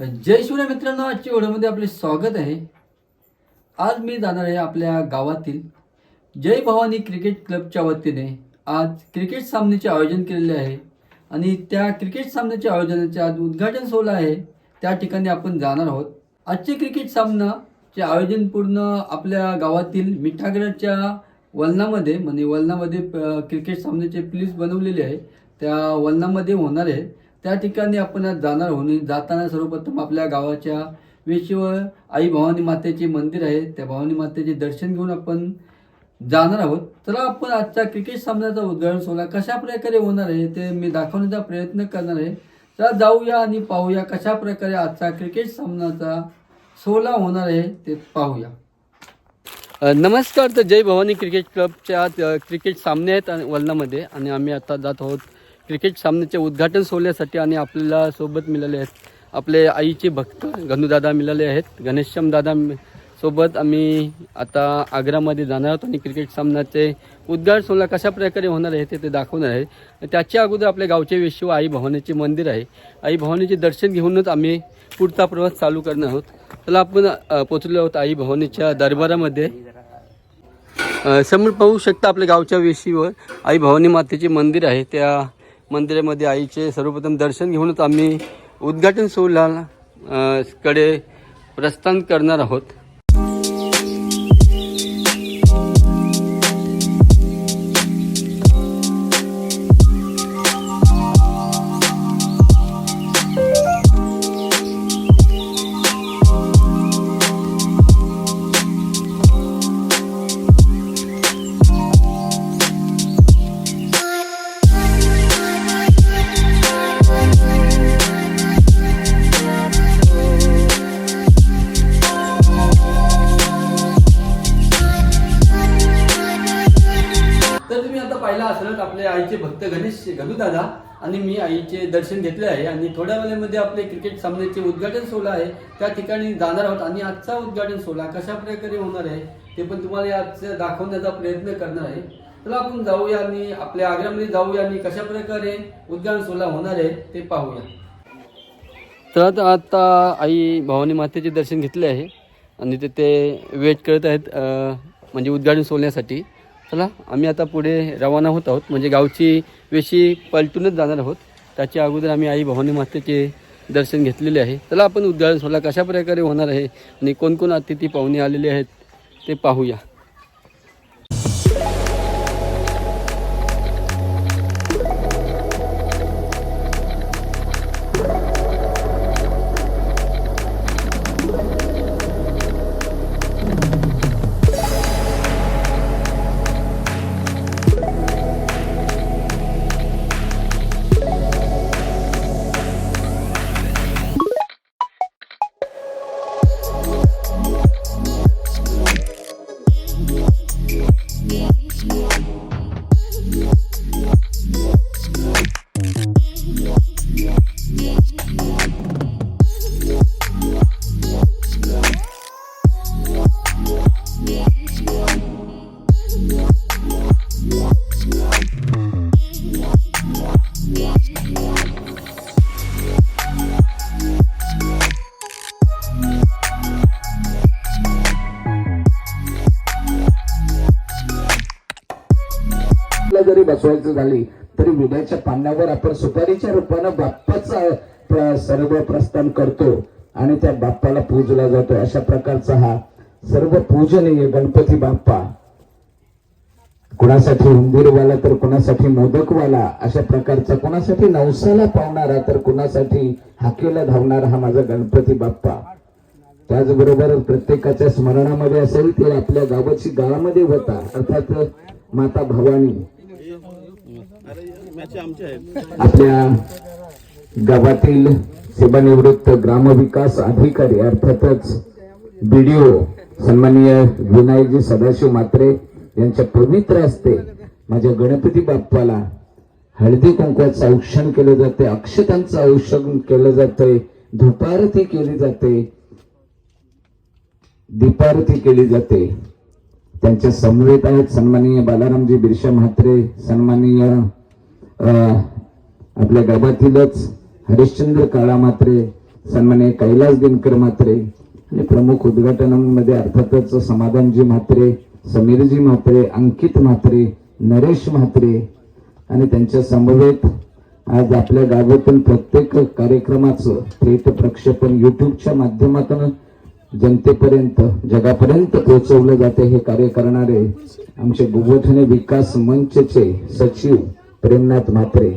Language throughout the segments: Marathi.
जय शिवराय मित्रांनो आजच्या व्हिडिओमध्ये आपले स्वागत आहे. आज मी जाणार आहे आपल्या गावातील जय भवानी क्रिकेट क्लबच्या वतीने. आज क्रिकेट सामन्याचे आयोजन केलेले आहे आणि त्या क्रिकेट सामन्याच्या आयोजनाचे आज उद्घाटन सोहळा आहे. त्या ठिकाणी आपण जाणार आहोत. आजचे क्रिकेट सामनाचे आयोजन पूर्ण आपल्या गावातील मिठागराच्या वलनामध्ये म्हणजे वलनामध्ये क्रिकेट सामन्याचे प्लीज बनवलेले आहे. त्या वलनामध्ये होणार आहे. त्या ठिकाणी आपण आज जाणार होऊन जाताना सर्वप्रथम आपल्या गावाच्या वेशीवर आई भवानी मातेचे मंदिर आहे. त्या भवानी मातेचे दर्शन घेऊन आपण जाणार आहोत. तर आपण आजचा क्रिकेट सामन्याचा उद्घाटन सोहळा कशा प्रकारे होणार आहे ते मी दाखवण्याचा प्रयत्न करणार आहे. तर जाऊया आणि पाहूया कशा प्रकारे आजचा क्रिकेट सामन्याचा सोहळा होणार आहे ते पाहूया. नमस्कार तर जय भवानी क्रिकेट क्लबच्या क्रिकेट सामने आहेत वलनामध्ये. आणि आम्ही आता जात आहोत क्रिकेट सामन्याचे उद्घाटन सोहळ्यासाठी आणि आपल्याला सोबत मिळाले आहेत. आपले आईचे भक्त गणूदादा मिळाले आहेत. घनश्याम दादा सोबत आम्ही आता आग्रामध्ये जाणार आहोत आणि क्रिकेट सामन्याचे उद्घाटन सोहळा कशा प्रकारे होणार आहे ते ते दाखवणार आहे. त्याच्या अगोदर आपल्या गावचे विश्व आई भवानीचे मंदिर आहे. आई भवानीचे दर्शन घेऊनच आम्ही पुढचा प्रवास चालू करणार आहोत. चला आपण पोचलो आहोत आई भवानीच्या दरबारामध्ये. समोर पाहू शकता आपल्या गावच्या वेशीवर आई भवानी मातेचे मंदिर आहे. त्या मंदिरामध्ये आईचे सर्वप्रथम दर्शन घेऊनच आम्ही उद्घाटन सोहळ्याला कडे प्रस्थान करणार आहोत. दादा. आणि मी आईचे दर्शन घेतले आहे. आणि थोड्या वेळेमध्ये आपले क्रिकेट सामन्याचे उद्घाटन सोहळा आहे. त्या ठिकाणी जाणार आहोत. आणि आजचा उद्घाटन सोहळा कशा प्रकारे होणार आहे ते पण तुम्हाला आज दाखवण्याचा प्रयत्न करणार आहे. चला आपण जाऊया आणि आपल्या आग्र्यामध्ये जाऊया आणि कशा प्रकारे उद्घाटन सोहळा होणार आहे ते पाहूया. तर आता आई भवानी मातेचे दर्शन घेतले आहे. आणि तिथे वेट करत आहेत म्हणजे उद्घाटन सोलण्यासाठी चला आम्ही आता पुढे रवाना होत आहोत. म्हणजे गावची वेशी पलटूनच जाणार आहोत. त्याच्या अगोदर आम्ही आई भवानी मातेचे दर्शन घेतलेले आहे. त्याला आपण उद्घाटन सोहळा कशा प्रकारे होणार आहे आणि कोणकोण अतिथी पाहुणे आलेले आहेत ते पाहूया. ला जरी बसवायचं झाली तरी विड्याच्या पानावर आपण सुपारीच्या रूपानं बाप्पाचा सर्व प्रस्थान करतो आणि त्या बाप्पाला पूजला जातो. अशा प्रकारचा हा सर्व पूजनीय गणपती बाप्पा. कुणासाठी उंदीरवाला तर कुणासाठी मोदकवाला अशा प्रकारचा कुणासाठी नवसाला पावणारा तर कुणासाठी हाकेला धावणारा हा माझा गणपती बाप्पा. त्याचबरोबर प्रत्येकाच्या स्मरणामध्ये असेल ते आपल्या गावाची गावामध्ये होता अर्थात माता भवानी. आपल्या गावातील सेवानिवृत्त ग्रामविकास अधिकारी अर्थातच बीडीओ सन्माननीय विनायकजी सदाशिव मात्रे यांच्या पवित्र असते माझ्या गणपती बाप्पाला हळदी कुंकवाचं औक्षण केलं जाते अक्षतांचं औक्षण केलं जाते धुपारती केली जाते दीपारती केली जाते. त्यांच्या समवेत आहेत सन्माननीय बालारामजी बिरशा म्हात्रे सन्माननीय आपल्या गावातीलच हरिश्चंद्र काळा मात्रे सन्मान्य कैलास दिनकर मात्रे आणि प्रमुख उद्घाटनांमध्ये अर्थातच समाधानजी म्हात्रे समीरजी म्हात्रे अंकित म्हात्रे नरेश म्हात्रे आणि त्यांच्या समवेत आज आपल्या गावातून प्रत्येक कार्यक्रमाचं थेट प्रक्षेपण युट्यूबच्या माध्यमातून जनतेपर्यंत जगापर्यंत पोहोचवलं जाते. हे कार्य करणारे आमचे गोगोठणे विकास मंचचे सचिव प्रेमनाथ म्हात्रे.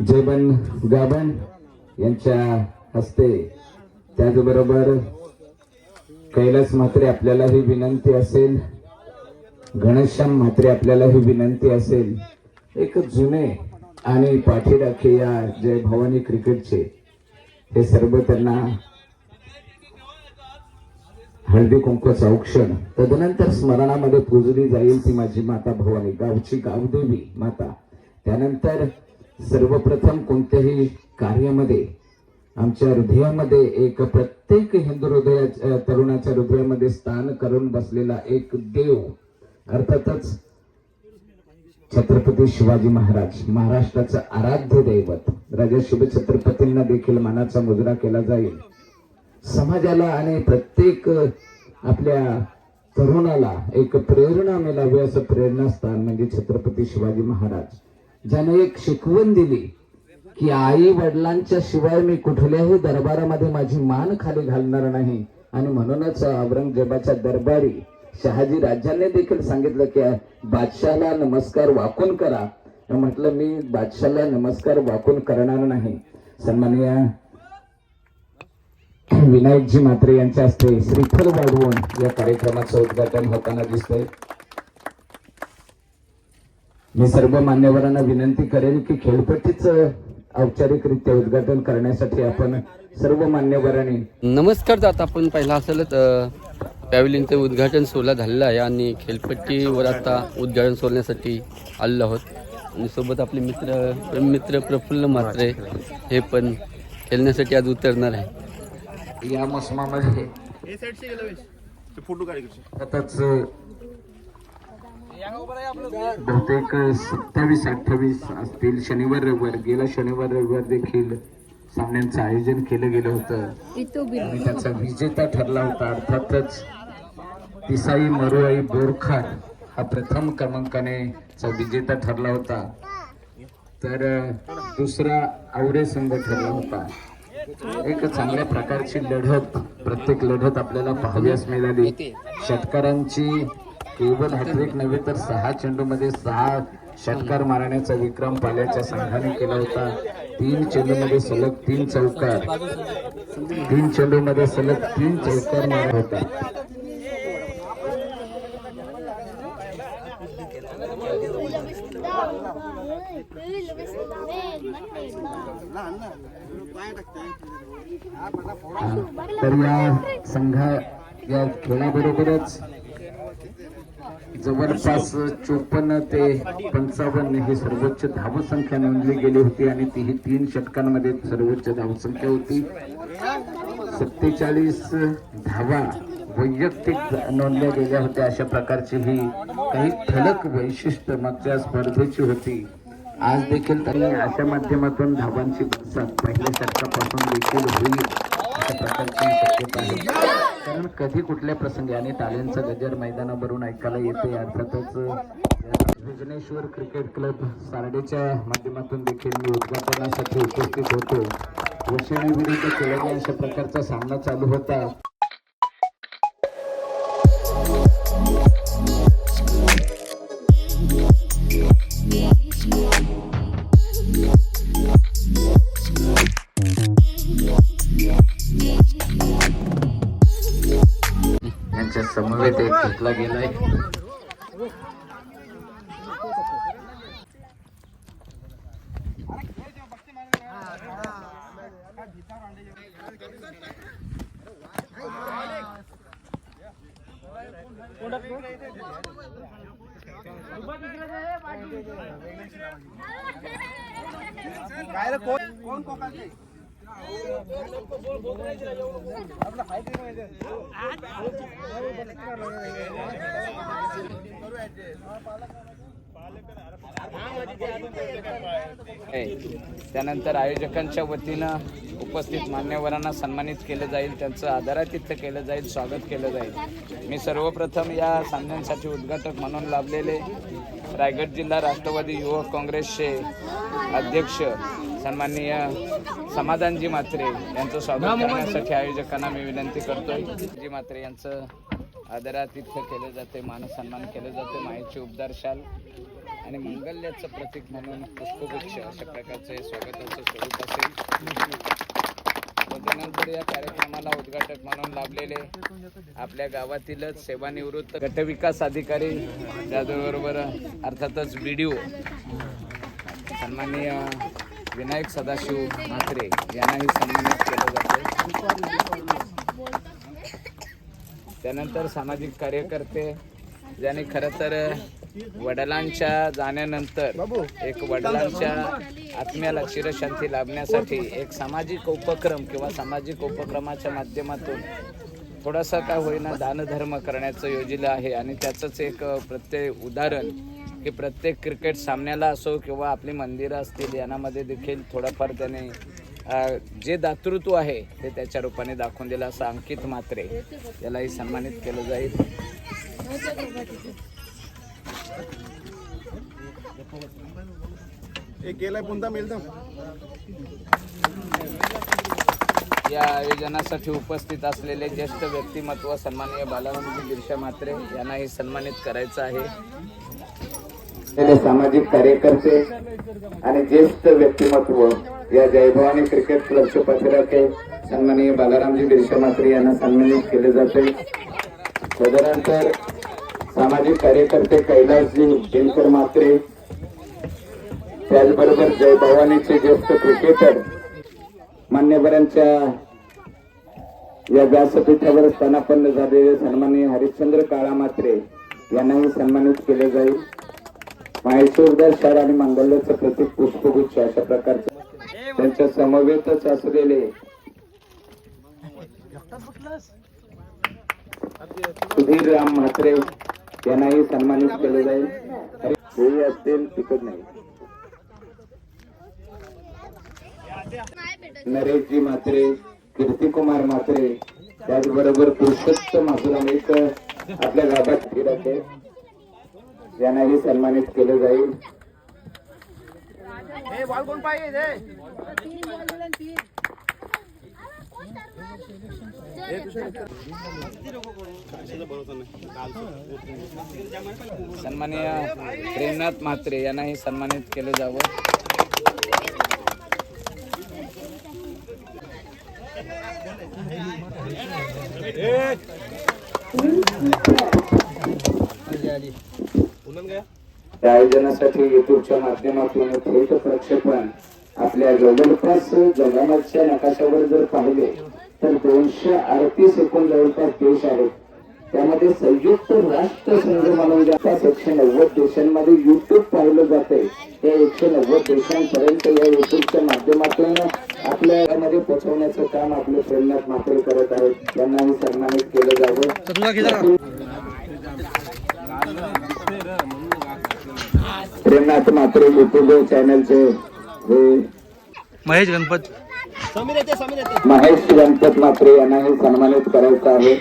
जयबन गाबन यांच्या हस्ते त्याचबरोबर कैलास म्हात्रे आपल्याला ही विनंती असेल घनश्याम म्हात्रे आपल्याला ही विनंती असेल एक जुने आणि पाठीराखे या जय भवानी क्रिकेटचे हे सर्व त्यांना हळदी कुंकवाचं औक्षण. तदनंतर स्मरणामध्ये पूजली जाईल ती माझी माता भवानी गावची गावदेवी माता. त्यानंतर सर्वप्रथम कोणत्याही कार्यामध्ये आमच्या हृदयामध्ये एक प्रत्येक हिंदू हृदयाच्या तरुणाच्या हृदयामध्ये स्थान करून बसलेला एक देव अर्थातच छत्रपती शिवाजी महाराज महाराष्ट्राचं आराध्य दैवत. राजा शिवछत्रपतींना देखील मानाचा मुजरा केला जाईल. समाजाला आणि प्रत्येक आपल्या तरुणाला एक प्रेरणा मिळावी असं प्रेरणास्थान म्हणजे छत्रपती शिवाजी महाराज. ज्याने एक शिकवण दिली की आई वडिलांच्या शिवाय मी कुठल्याही दरबारामध्ये माझी मान खाली घालणार नाही. आणि म्हणूनच औरंगजेबाच्या दरबारी शहाजी राजाने देखील सांगितलं की बादशाहला नमस्कार वाकून करा. म्हटलं मी बादशाहला नमस्कार वाकून करणार नाही. सन्माननीय विनायकजी म्हात्रे यांच्या हस्ते श्रीफल वाढवून या कार्यक्रमाचं उद्घाटन होताना दिसतंय. मी सर्व मान्यवरांना विनंती करेन की खेळपट्टीच औपचारिकरित्या उद्घाटन करण्यासाठी आपण सर्व मान्यवरांनी नमस्कार जात आपण पहिला असेल पॅव्हलिनचं उद्घाटन सोहळा झालेला आहे आणि खेळपट्टीवर आता उद्घाटन सोडण्यासाठी आलेलो आहोत. आणि सोबत आपले मित्र मित्र प्रफुल्ल म्हात्रे हे पण खेळण्यासाठी आज उतरणार आहे. या मोसमामध्ये आताच बहुतेक सत्तावीस अठ्ठावीस असतील. शनिवार रविवार. गेला शनिवार रविवार देखील सामन्यांचं आयोजन केलं गेलं होतं. आणि त्याचा विजेता ठरला होता. अर्थातच तिसाई मरुआई बोरखार हा प्रथम क्रमांकाने चा विजेता ठरला होता. तर दुसरा आवडे संघ ठरला होता. एक चांगल्या प्रकारची लढत प्रत्येक लढत आपल्याला पाहाव्यास मिळाली. षटकारांची केवळ हॅट्रिक नव्हे तर सहा चेंडूमध्ये सहा षटकार मारण्याचा विक्रम पाल्याच्या संघाने केला होता. तीन चेंडूमध्ये सलग तीन चौकार. तीन चेंडूमध्ये सलग तीन चौकार मारत होता. तर या संघा या खेळाबरोबरच जवळपास चोपन्न ते पंचावन्न ही सर्वोच्च धावसंख्या नोंदली गेली होती आणि ती ही तीन षटकांमध्ये सर्वोच्च धावसंख्या होती. सत्तेचाळीस धावा वैयक्तिक नोंदल्या गेल्या होत्या. अशा प्रकारची ही काही ठळक वैशिष्ट्य मागच्या स्पर्धेची होती. आज देखील त्यांनी अशा माध्यमातून धावांची बरसात पहिल्या षटकापासून देखील होईल अशा प्रकारची शक्यता आहे. कारण कधी कुठल्या प्रसंगी आणि टाळ्यांचा गजर मैदानावरून ऐकायला येते अर्थातच विघ्नेश्वर क्रिकेट क्लब सारडेच्या माध्यमातून देखील मी उद्घाटनासाठी उपस्थित होतो. वशिणी विरुद्ध केल्याने अशा प्रकारचा सामना चालू होता. यांच्या समवेत एक घेतला गेलाय. काय रे कोण कोण कोकाचे त्यानंतर आयोजकांच्या वतीनं उपस्थित मान्यवरांना सन्मानित केलं जाईल त्यांचं आदरातिथ्य केलं जाईल स्वागत केलं जाईल. मी सर्वप्रथम या सामन्यांसाठी उद्घाटक म्हणून लाभलेले रायगड जिल्हा राष्ट्रवादी युवक काँग्रेसचे अध्यक्ष सन्माननीय समाधानजी म्हात्रे यांचं स्वागत करण्यासाठी आयोजकांना मी विनंती करतोय. जी म्हात्रे यांचं आदरातिथ्य केलं जाते मानसन्मान केलं जाते माहिती उबदार शाल आणि मंगल्याचं प्रतीक म्हणून पुष्पगुच्छ अशा प्रकारचं हे स्वागताचं स्वरूप असेल. त्यानंतर या कार्यक्रमाला उद्घाटक म्हणून लाभलेले आपल्या गावातीलच सेवानिवृत्त गटविकास अधिकारी त्याचबरोबर अर्थातच बी डी ओ सन्माननीय विनायक सदाशिव म्हात्रे यांनाही सन्मानित केलं जाते त्यानंतर सामाजिक कार्यकर्ते ज्यांनी खरं तर वडिलांच्या जाण्यानंतर एक वडिलांच्या आत्म्याला चिरशांती लाभण्यासाठी एक सामाजिक उपक्रम किंवा सामाजिक उपक्रमाच्या माध्यमातून थोडासा काय होईना दानधर्म करण्याचं योजिलं आहे. आणि त्याचंच एक प्रत्येक उदाहरण की प्रत्येक क्रिकेट सामन्याला असो किंवा आपली मंदिरं असतील यानामध्ये देखील थोडंफार त्याने जे दातृत्व आहे ते त्याच्या रूपाने दाखवून दिलं. असं अंकित मात्रे यालाही सन्मानित केलं जाईल. या आयोजनासाठी उपस्थित असलेले ज्येष्ठ व्यक्तिमत्व सन्माननीय बालारामजी बिरशा मात्रे यांनाही सन्मानित करायचं आहे. सामाजिक कार्यकर्ते आणि ज्येष्ठ व्यक्तिमत्व या जयभवानी क्रिकेट क्लबचे पत्रके सन्माननीय बालारामजी बिरशा मात्रे यांना सन्मानित केले जाते. तदनंतर सामाजिक कार्यकर्ते कैलासजी दिनकर मात्रे त्याचबरोबर जयभवानीचे ज्येष्ठ क्रिकेटर मान्यवरांच्या या व्यासपीठावर स्थानापन्न झालेले सन्माननीय हरिश्चंद्र काळा मात्रे यांनाही सन्मानित केले जाईल. माहेश्वरदास शार आणि मंगल्याचं प्रतीक पुष्पगुच्छ अशा प्रकारचे त्यांच्या समवेतच असलेले सुधीर राम म्हात्रे यांनाही सन्मानित केले जाईल. हेही असतील तिकड नाही. नरेशजी म्हात्रे कीर्तिकुमार म्हात्रे त्याचबरोबर पुरुषोत्तम मासुराम एक आपल्या गावात फिरत आहे यांनाही सन्मानित केलं जाईल. बॉल कोण पाहिजे? सन्माननीय प्रेमनाथ म्हात्रे यांनाही सन्मानित केलं जावं. या आयोजनासाठी युट्यूबच्या माध्यमातून थेट प्रक्षेपण आपल्या जवळपास जगाच्या नकाशावर जर पाहिले तर दोनशे अडतीस एकूण जवळपास देश आहेत. त्यामध्ये संयुक्त राष्ट्र संघ म्हणून पाच एकशे नव्वद देशांमध्ये युट्यूब पाहिलं जाते त्या एकशे नव्वद देशांपर्यंत या युट्यूबच्या माध्यमातून आपल्या यामध्ये पोहोचवण्याचं काम आपले प्रेमनाथ मात्रे करत आहेत. त्यांनाही सन्मानित केलं जावं. प्रेमनाथ मात्रे युट्यूब चॅनलचे हे महेश गणपत. महेश गणपत मात्रे यांनाही सन्मानित करायचं आहे.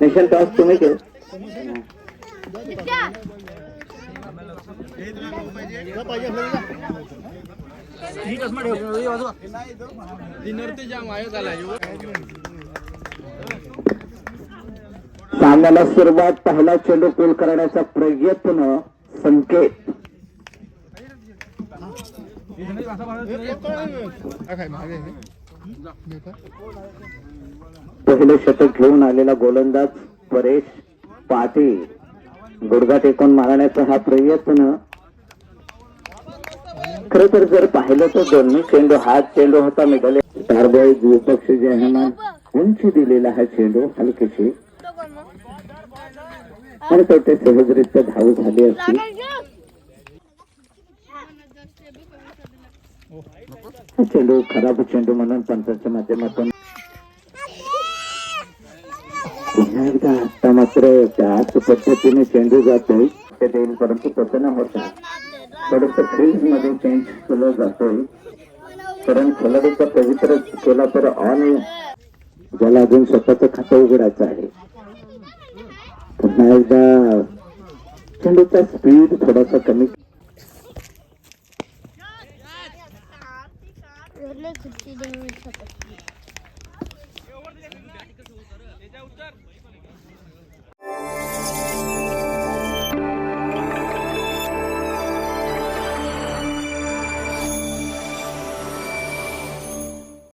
निशांत टॉस तुम्ही केलं सामन्याला सुरुवात पहिला चेंडू पूल करण्याचा प्रयत्न संकेत. पहिले शतक घेऊन आलेला गोलंदाज परेश पाटील. गुडघा टेकून मारण्याचा हा प्रयत्न खर तर जर पाहिलं तर दोन्ही चेंडू हा चेंडू होता मिडल जे आहे ना उंची दिलेला हा चेंडू हलकेशी. आणि तो ते सहजरित्या धाव झाली असती. चेंडू खराब चेंडू म्हणून पंचाच्या माध्यमातून. पुन्हा एकदा आता मात्र त्याच पद्धतीने चेंडू जातोय. ते देईल परंतु तसं न होता. थोडस फ्रीजमध्ये चेंज केलं जातं कारण खेळाडूचा पवित्र केला तर ऑन ज्याला अजून स्वतःच खातं उघडायचं आहे. पुन्हा एकदा चेंडूचा स्पीड थोडासा कमी